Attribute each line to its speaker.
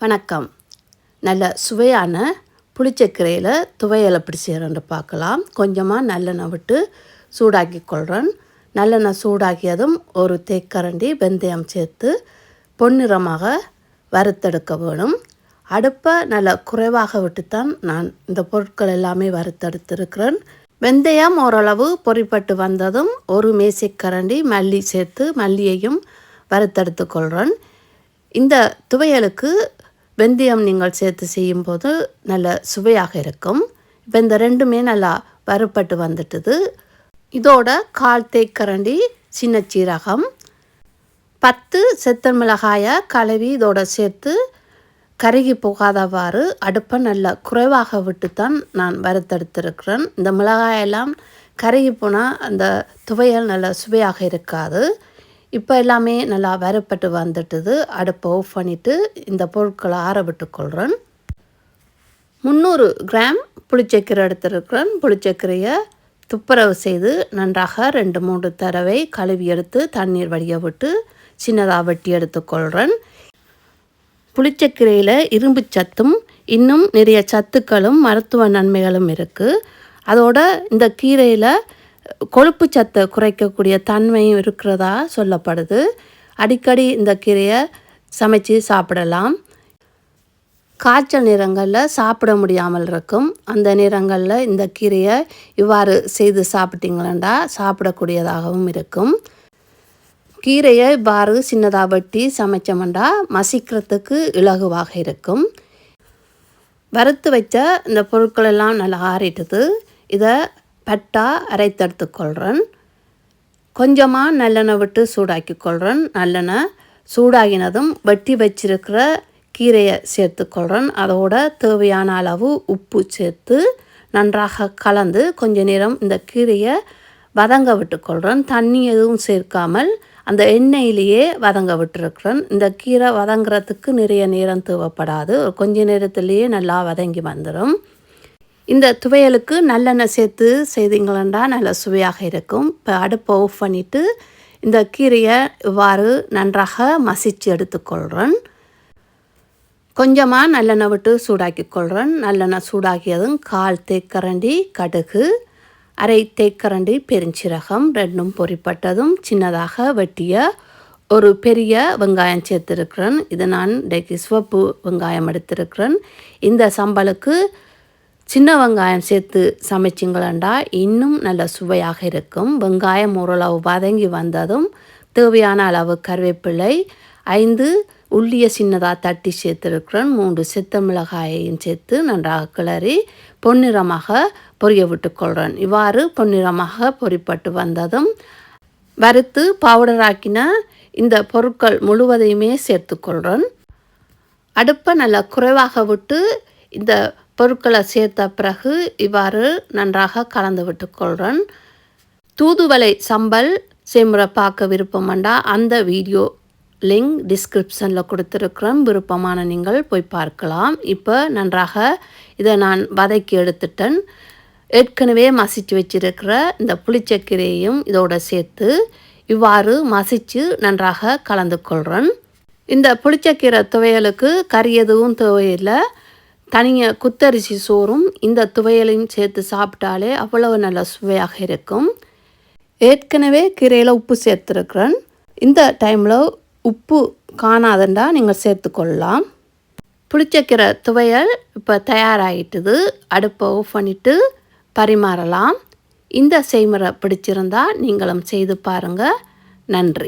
Speaker 1: வணக்கம். நல்ல சுவையான புளிச்சக்கரையில் துவையல் எப்படி செய்கிறேன்னு பார்க்கலாம். கொஞ்சமாக நல்லெண்ணெய் விட்டு சூடாக்கி கொள்கிறேன் நல்லெண்ணெய் சூடாக்கியதும் ஒரு தேக்கரண்டி வெந்தயம் சேர்த்து பொன்னிறமாக வறுத்தெடுக்க வேணும். அடுப்பை நல்ல குறைவாக விட்டுத்தான் நான் இந்த பொருட்கள் எல்லாமே வறுத்தெடுத்திருக்கிறேன். வெந்தயம் ஓரளவு பொறிப்பட்டு வந்ததும் ஒரு மேசைக்கரண்டி மல்லி சேர்த்து மல்லியையும் வறுத்தெடுத்து கொள்கிறேன் இந்த துவையலுக்கு வெந்தயம் நீங்கள் சேர்த்து செய்யும்போது நல்ல சுவையாக இருக்கும். இப்போ இந்த ரெண்டுமே நல்லா வறுப்பட்டு வந்துட்டுது. இதோட கால் தேக்கரண்டி சின்ன சீரகம் பத்து செத்தன் மிளகாயை கழுவி இதோட சேர்த்து கருகி போகாதவாறு அடுப்பை நல்லா குறைவாக விட்டு தான் நான் வறுத்தெடுத்திருக்கிறேன். இந்த மிளகாயெல்லாம் கருகி போனால் அந்த துவையல் நல்ல சுவையாக இருக்காது. இப்போ எல்லாமே நல்லா வரப்பட்டு வந்துட்டுது. அடுப்பை ஆஃப் பண்ணிவிட்டு இந்த பொருட்களை ஆற விட்டுக்கொள்கிறேன் முந்நூறு கிராம் புளிச்சக்கரை எடுத்துருக்கிறேன். புளிச்சக்கரையை துப்புரவு செய்து நன்றாக ரெண்டு மூன்று தடவை கழுவி எடுத்து தண்ணீர் வடிய விட்டு சின்னதாக வெட்டி எடுத்துக்கொள்கிறேன் புளிச்சக்கரையில் இரும்பு சத்தும் இன்னும் நிறைய சத்துக்களும் மருத்துவ நன்மைகளும் இருக்குது அதோட இந்த கீரையில் கொழுப்பு சத்தை குறைக்கக்கூடிய தன்மையும் இருக்கிறதா சொல்லப்படுது. அடிக்கடி இந்த கீரையை சமைச்சு சாப்பிடலாம். காய்ச்சல் நிறங்களில் சாப்பிட முடியாமல் இருக்கும். அந்த நிறங்களில் இந்த கீரையை இவ்வாறு செய்து சாப்பிட்டீங்களா சாப்பிடக்கூடியதாகவும் இருக்கும். கீரையை இவ்வாறு சின்னதாக வெட்டி சமைச்சோம்னா மசிக்கிறதுக்கு இலகுவாக இருக்கும். வறுத்து வச்ச இந்த பொருட்கள் எல்லாம் நல்லா ஆறிட்டுது. இதை பட்டா அரைத்தெடுத்து கொள்கிறேன் கொஞ்சமாக நல்லெண்ணெய் விட்டு சூடாக்கி கொள்கிறேன் நல்லெண்ணெய் சூடாகினதும் வெட்டி வச்சிருக்கிற கீரையை சேர்த்துக்கொள்கிறேன் அதோட தேவையான அளவு உப்பு சேர்த்து நன்றாக கலந்து கொஞ்ச நேரம் இந்த கீரையை வதங்க விட்டுக்கொள்கிறேன் தண்ணி எதுவும் சேர்க்காமல் அந்த எண்ணெயிலேயே வதங்க விட்டுருக்குறேன். இந்த கீரை வதங்குறதுக்கு நிறைய நேரம் தேவைப்படாது. கொஞ்ச நேரத்துலேயே நல்லா வதங்கி வந்துடும் இந்த துவையலுக்கு நல்லெண்ணெய் சேர்த்து செய்தீங்களா நல்ல சுவையாக இருக்கும். இப்போ அடுப்பை ஆஃப் பண்ணிவிட்டு இந்த கீரையை இவ்வாறு நன்றாக மசித்து எடுத்துக்கொள்கிறேன் கொஞ்சமாக நல்லெண்ணெய் விட்டு சூடாக்கி கொள்கிறேன் நல்லெண்ணெய் சூடாக்கியதும் கால் தேக்கரண்டி கடுகு அரை தேக்கரண்டி பெருஞ்சீரகம் ரெண்டும் பொறிப்பட்டதும் சின்னதாக வெட்டிய ஒரு பெரிய வெங்காயம் சேர்த்துருக்கிறேன். இது நான் இன்றைக்கு சிவப்பு வெங்காயம் எடுத்திருக்கிறேன். இந்த சம்பளுக்கு சின்ன வெங்காயம் சேர்த்து சமைச்சிங்களண்டா இன்னும் நல்ல சுவையாக இருக்கும். வெங்காயம் ஓரளவு வதங்கி வந்ததும் தேவையான அளவு கருவேப்பிலை ஐந்து உள்ளிய சின்னதாக தட்டி சேர்த்துருக்கிறேன். மூன்று சித்த மிளகாயையும் சேர்த்து நன்றாக கிளறி பொன்னிறமாக பொரிய விட்டுக்கொள்கிறேன். இவ்வாறு பொன்னிறமாக பொறிப்பட்டு வந்ததும் வறுத்து பவுடராக்கின இந்த பொருட்கள் முழுவதையுமே சேர்த்துக்கொள்கிறேன். அடுப்பை நல்லா குறைவாக விட்டு இந்த பொருட்களை சேர்த்த பிறகு இவ்வாறு நன்றாக கலந்து விட்டுக்கொள்கிறேன் தூதுவளை சம்பல் செய்முறை பார்க்க விருப்பமாண்டா அந்த வீடியோ லிங்க் டிஸ்கிரிப்ஷனில் கொடுத்துருக்குறேன். விருப்பமான நீங்கள் போய் பார்க்கலாம். இப்போ நன்றாக இதை நான் வதக்கி எடுத்துட்டேன். ஏற்கனவே மசித்து வச்சிருக்கிற இந்த புளிச்சக்கீரையும் இதோட சேர்த்து இவ்வாறு மசித்து நன்றாக கலந்து கொள்கிறேன் இந்த புளிச்சக்கீரை துவையலுக்கு கறி எதுவும் தேவையில்லை. தனியாக குத்தரிசி சோறும் இந்த துவையலையும் சேர்த்து சாப்பிட்டாலே அவ்வளவு நல்ல சுவையாக இருக்கும். ஏற்கனவே கீரையில் உப்பு சேர்த்துருக்குறேன். இந்த டைமில் உப்பு காணாதண்டா நீங்கள் சேர்த்துக்கொள்ளலாம். புளிச்சக்கீரை துவையல் இப்போ தயாராகிட்டுது அடுப்பை ஆஃப் பண்ணிவிட்டு பரிமாறலாம். இந்த செய்முறை பிடிச்சிருந்தா நீங்களும் செய்து பாருங்கள் நன்றி.